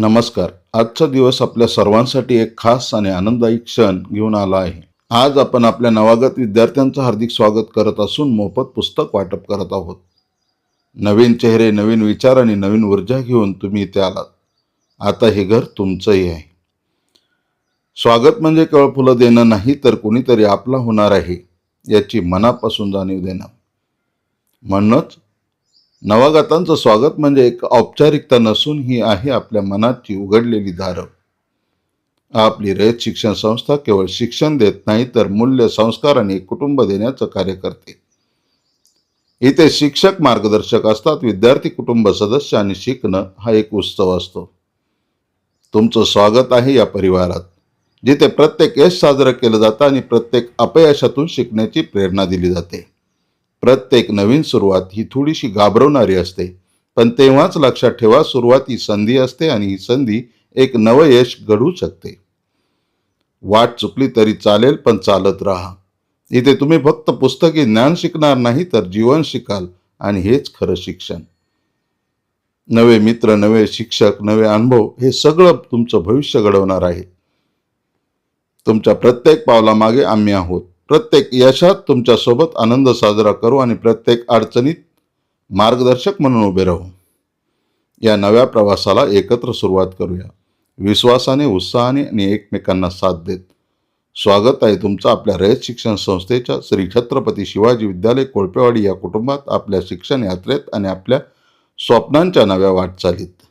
नमस्कार. आजचा दिवस आपल्या सर्वांसाठी एक खास आणि आनंददायी क्षण घेऊन आला आहे. आज आपण आपल्या नवागत विद्यार्थ्यांचं हार्दिक स्वागत करत असून मोफत पुस्तक वाटप करत आहोत. नवीन चेहरे नवीन विचार आणि नवीन ऊर्जा घेऊन तुम्ही इथे आलात. आता हे घर तुमचंही आहे. स्वागत म्हणजे केवळ फुलं देणं नाही तर कोणीतरी आपला होणार आहे याची मनापासून जाणीव देणं. म्हणूनच नवागतांचं स्वागत म्हणजे एक औपचारिकता नसून ही आहे आपल्या मनाची उघडलेली दारं आपली रयत शिक्षण संस्था केवळ शिक्षण देत नाही तर मूल्य संस्कार आणि कुटुंब देण्याचं कार्य करते. इथे शिक्षक मार्गदर्शक असतात विद्यार्थी कुटुंब सदस्य आणि शिकणं हा एक उत्सव असतो. तुमचं स्वागत आहे या परिवारात जिथे प्रत्येक यश साजरं केलं जातं आणि प्रत्येक अपयशातून शिकण्याची प्रेरणा दिली जाते. प्रत्येक नवीन सुरुवात ही थोडीशी घाबरवणारी असते. पण तेव्हाच लक्षात ठेवा सुरुवात ही संधी असते आणि ही संधी एक नवं यश घडू शकते. वाट चुकली तरी चालेल पण चालत राहा. इथे तुम्ही फक्त पुस्तकी ज्ञान शिकणार नाही तर जीवन शिकाल आणि हेच खरं शिक्षण. नवे मित्र नवे शिक्षक नवे अनुभव हे सगळं तुमचं भविष्य घडवणार आहे. तुमच्या प्रत्येक पावलामागे आम्ही आहोत. प्रत्येक यशात तुमच्यासोबत आनंद साजरा करू आणि प्रत्येक अडचणीत मार्गदर्शक म्हणून उभे राहू. या नव्या प्रवासाला एकत्र सुरुवात करूया. विश्वासाने उत्साहाने आणि एकमेकांना साथ देत. स्वागत आहे तुमचं आपल्या रयत शिक्षण संस्थेच्या श्री छत्रपती शिवाजी विद्यालय कोळपेवाडी या कुटुंबात आपल्या शिक्षण यात्रेत आणि आपल्या स्वप्नांच्या नव्या वाटचालीत.